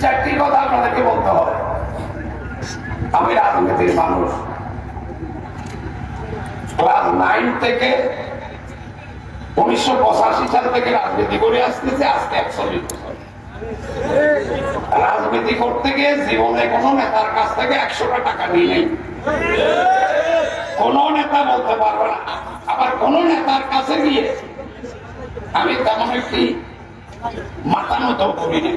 চারটি কথা আপনাদেরকে বলতে হয় আমি রাজনীতির মানুষ। ক্লাস নাইন থেকে উনিশশো পঁচাশি সাল থেকে রাজনীতি করে আসতেছে, আজকে একচল্লিশ বছর। রাজনীতি করতে গিয়ে জীবনে কোন নেতার কাছ থেকে একশোটা টাকা নিয়ে নেই। কোন নেতা বলতে পারবে না। আবার কোন নেতার কাছে গিয়ে আমি তেমন একটি মাথা মতো করি নাই।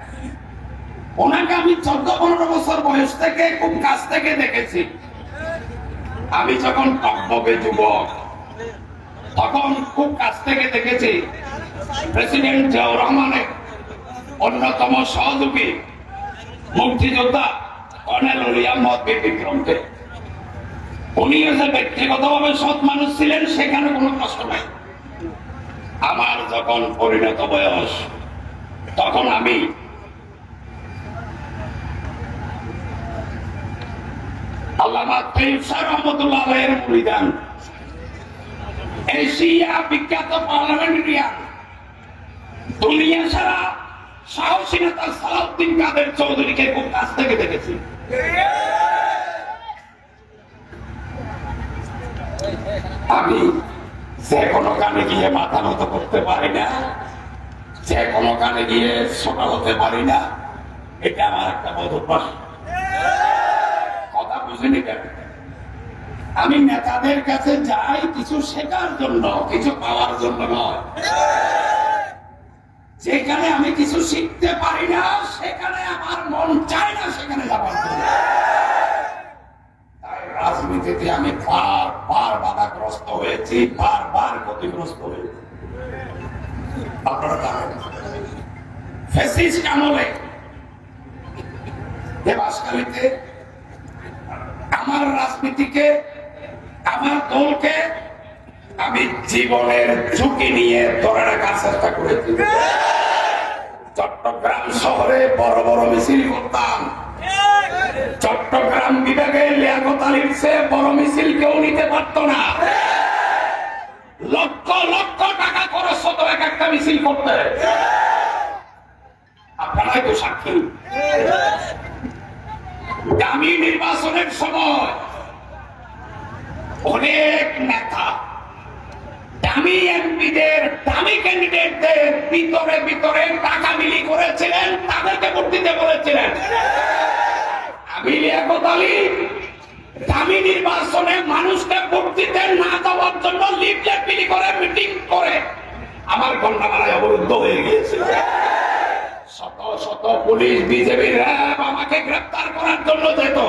ওনাকে আমি চোদ্দ পনেরো বছর বয়স থেকে খুব কাছ থেকে দেখেছি। আমি যখন টকবকে যুবক, তখন খুব কাছ থেকে দেখেছি প্রেসিডেন্ট জিয়াউর রহমানের অন্যতম সহযোগী মুক্তিযোদ্ধা কর্নেল আহমদ বিক্রমকে উনি যে ব্যক্তিগতভাবে সৎ মানুষ ছিলেন, সেখানে কোনো কষ্ট নাই। আমার যখন পরিণত বয়স, তখন আমি দুনিয়া কাদের চৌধুরীকে খুব কাছ থেকে দেখেছি। আমি যে কোনো কানে গিয়ে মাথা নত করতে পারি না, যে কোনো কানে গিয়ে ছোটা হতে পারি না। এটা আমার একটা বোধ অভ্যাস। আমি নেতাদের কাছে যাই কিছু শেখার জন্য, কিছু পাওয়ার জন্য নয়। যেখানে আমি কিছু শিখতে পারি না, সেখানে আমার মন চায় না সেখানে যাবার জন্য। রাজনীতিতে আমি বাধাগ্রস্ত হয়েছি, বার বার ক্ষতিগ্রস্ত হয়েছি। আপনারা জানেন দেবাসকালীতে রাজনীতিকে, আমার দলকে আমি জীবনের ঝুঁকি নিয়ে ধরে রাখার চেষ্টা করেছি। চট্টগ্রাম শহরে বড় বড় মিছিল করতাম। চট্টগ্রাম বিভাগে লিয়াকত চেয়ে বড় মিছিল কেউ নিতে পারত না। লক্ষ লক্ষ টাকা খরচ হতো এক একটা মিছিল করতে। আপনারাই তো সাক্ষী। দামি নির্বাচনের সময় অনেক নেতা। দামি এমপিদের, দামি ক্যান্ডিডেটদের ভিতরে ভিতরে টাকা বিলি করেছিলেন, তাদেরকে ভোট দিতে বলেছিলেন। আমি লিয়াকত আলী, দামি নির্বাচনে মানুষকে ভোট দিতে না দেওয়ার জন্য লিফলেট বিলি করে, মিটিং করে আমার গন্ডামালায় অবরুদ্ধ হয়ে গিয়েছিল শত শত পুলিশ বিজেপি র্যাব আমাকে গ্রেপ্তার করার জন্য যেত।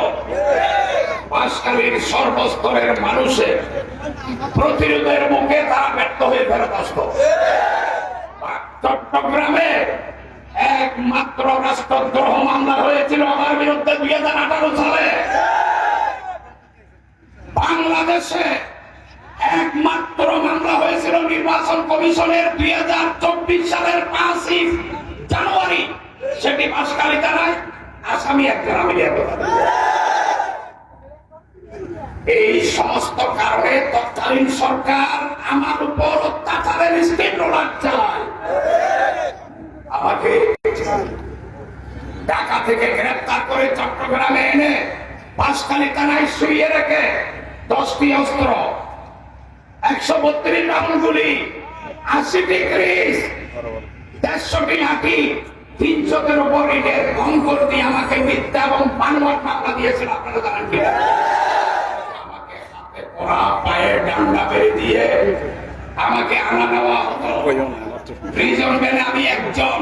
বাসকালীর সর্বস্তরের মানুষের প্রতিরোধের মুখে তারা ব্যর্থ হয়ে ফেরত আসত চট্টগ্রামে একমাত্র রাষ্ট্রদ্রোহ মামলা হয়েছিল আমার বিরুদ্ধে দুই হাজার আঠারো সালে। বাংলাদেশে একমাত্র মামলা হয়েছিল নির্বাচন কমিশনের দুই হাজার চব্বিশ সালের পাঁচই জানুয়ারি। সেটি বাসকালী দ্বারায় আসামি একজন আমি এই সমস্ত কারণে তৎকালীন সরকার আমার উপর অত্যাচারের স্টেট রোলার আমাকে ঢাকা থেকে গ্রেপ্তার করে চট্টগ্রামে এনে পাঁচখালি থানায় শুয়ে রেখে দশটি অস্ত্র, একশো বত্রিশ রাউন্ড গুলি আশিটি ক্রিস দেড়শোটি লাঠি তিনশোকের উপর ইটের কঙ্কর দিয়ে আমাকে মিথ্যা এবং বানোয়াট মামলা দিয়েছিল, আপনারা জানেন কি আমাকে পড়া পায়ে ডান্ডা বেড়ে দিয়ে আমাকে আনা নেওয়া প্রিজন ভ্যানে আমি একজন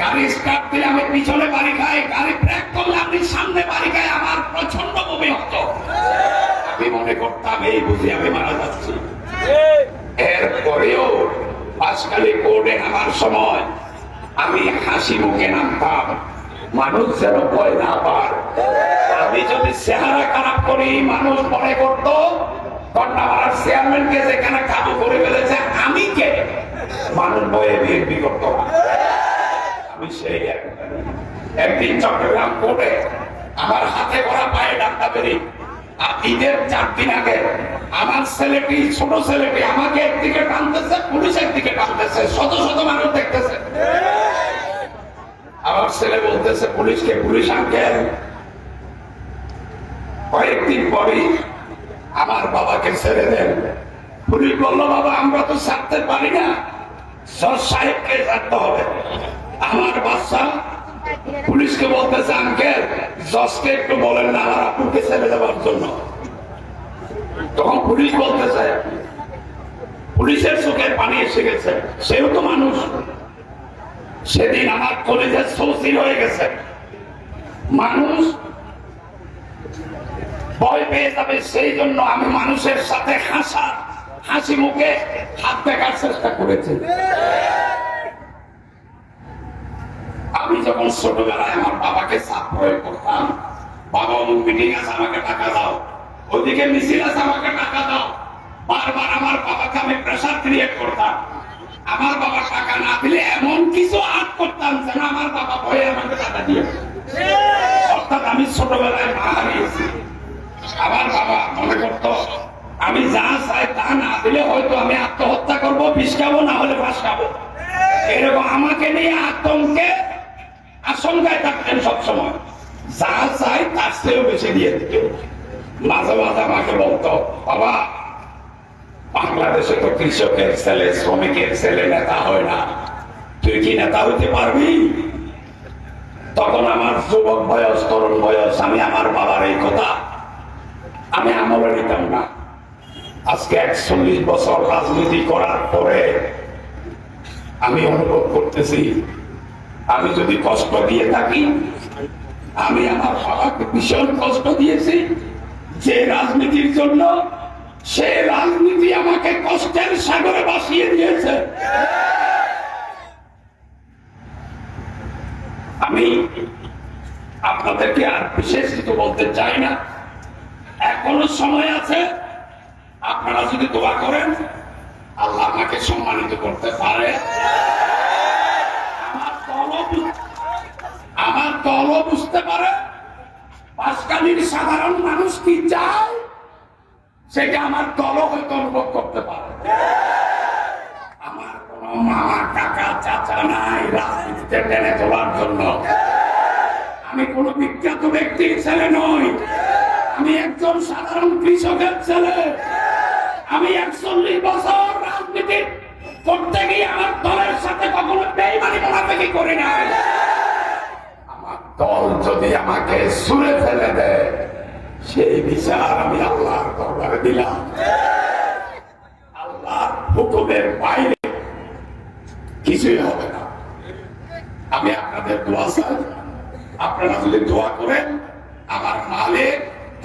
গাড়ি স্টার্ট দিলে আমি পিছনে বাড়ি খাই, গাড়ি ব্রেক করলে আপনি সামনে বাড়ি খাই, আমার প্রচণ্ড বমি হতো। আমি মনে করতাম, এই বুঝি আমি মারা যাচ্ছি। এরপরেও পাঁচকালী কোর্টে নামার সময় আমি হাসি মুখে নামতাম, মানুষ যেন ভয় না পার আমি যদি চেহারা খারাপ করি, মানুষ মনে করতো কন্যামারার চেয়ারম্যানকে যেখানে কাবু করে ফেলেছে, আমি কে? মানুষ বয়ে বিএনপি করতো আমি সেই একদিন চট্টগ্রাম কোর্টে আমার হাতে করা পায়ে ডাক্তার বেরি ঈদের চার দিন আগে আমার ছেলেটি, ছোট ছেলেটি আমাকে একদিকে টানতেছে, পুলিশ একদিকে টানতেছে, শত শত মানুষ দেখতেছে। আমার ছেলে বলতেছে, পুলিশকে পুলিশ আঙ্কেল কয়েকদিন পরেই আমার বাবাকে ছেড়ে দেন। পুলিশ বলল, বাবা, আমরা তো ছাড়তে পারি না। জজ সাহেবকে ছাড়তে হবে। আমার বাচ্চা পুলিশকে বলতেছে, আঙ্কেল একটু বলেন না, আমার আপুকে ছেড়ে দেওয়ার জন্য। তখন পুলিশ বলতেছে, পুলিশের পানি এসে গেছে, সেও তো মানুষ। সেদিন আমার কলেজের সৌসির হয়ে গেছে। মানুষ ভয় পেয়ে যাবে, সেই জন্য আমি মানুষের সাথে হাসা, হাসি মুখে হাত দেখার চেষ্টা করেছি। আমি যখন ছোটবেলায় আমার বাবাকে চাপ প্রয়োগ করতাম, বাবা অমুক মিটিং আছে আমাকে টাকা দাও। ওদিকে মিছিল আছে, আমাকে টাকা দাও। বারবার আমার বাবাকে আমি প্রেশার ক্রিয়েট করতাম। আমার বাবা টাকা না দিলে এমন কিছু আট করতাম যেন আমার বাবা ভয়ে আমাকে টাকা দিয়ে অর্থাৎ আমি ছোটবেলায় মা হারিয়েছি। আমার বাবা, মনে করত, আমি যা চাই তা না দিলে হয়তো আমি আত্মহত্যা করব, বিষ খাব, না হলে বাস খাব। এরকম আমাকে নিয়ে আতঙ্কে আশঙ্কায় থাকতেন সবসময়। যা চাই তার চেয়েও বেশি দিয়ে দিত। মাঝে মাঝে আমাকে বলতো, বাবা, বাংলাদেশে তো কৃষকের ছেলে, শ্রমিকের ছেলে নেতা হয় না। তুই কি নেতা হইতে পারবি? তখন আমার যুবক বয়স, তরুণ বয়স, আমি আমার বাবার এই কথা আমি আমলে নিতাম না। আজকে একচল্লিশ বছর রাজনীতি করার পরে আমি অনুভব করতেছি, আমি যদি কষ্ট দিয়ে থাকি, আমি আমার বাবাকে ভীষণ কষ্ট দিয়েছি। যে রাজনীতির জন্য, সে রাজনীতি আমাকে কষ্টের সাগরে বাসিয়ে দিয়েছে। আমি আপনাদেরকে আর বিশেষ কিছু বলতে চাই না। এখনও সময় আছে। আপনারা যদি দোয়া করেন, আল্লাহ আমাকে সম্মানিত করতে পারে। আমার দলও আমার দলও বুঝতে পারে। পাঁচকালীর সাধারণ মানুষ কি চায়? সেটা আমার দলও হয়তো অনুভব করতে পারে। আমার কোন মামা, কাকা, চাচা নাই রাজনীতিতে টেনে তোলার জন্য। আমি কোন বিখ্যাত ব্যক্তির ছেলে নই। আমি একজন সাধারণ কৃষকের ছেলে। আমি একচল্লিশ বছর রাজনীতি করতে গিয়ে আমার দলের সাথে কখনো বেইমানি মোনাফেকি করি নাই। আমার দল যদি আমাকে সুরে ফেলে দেয়, সেই বিচার আমি আল্লাহর দরবারে দিলাম। আল্লাহর হুকুমের বাইরে কিছুই হবে না। আমি আপনাদের দোয়া চাই। আপনারা যদি দোয়া করেন, আমার মালিক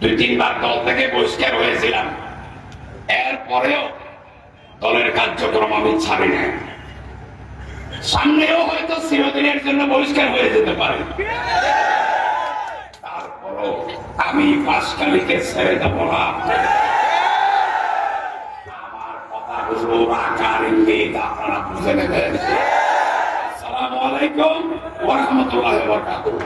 দুই তিনবার দল থেকে বহিষ্কার হয়েছিলাম। এরপরেও দলের কার্যক্রম আমি ছাড়ি নাই। সামনেও হয়তো চিরদিনের জন্য বহিষ্কার হয়ে যেতে পারে। তারপরও আমি পাঁচকালীকে ছেড়ে দেবো না। আমার কথাগুলো আকার ইঙ্গিত আপনারা বুঝে নেবেন। আসসালামু আলাইকুম ওয়া রাহমাতুল্লাহি ওয়া বারাকাতুহু।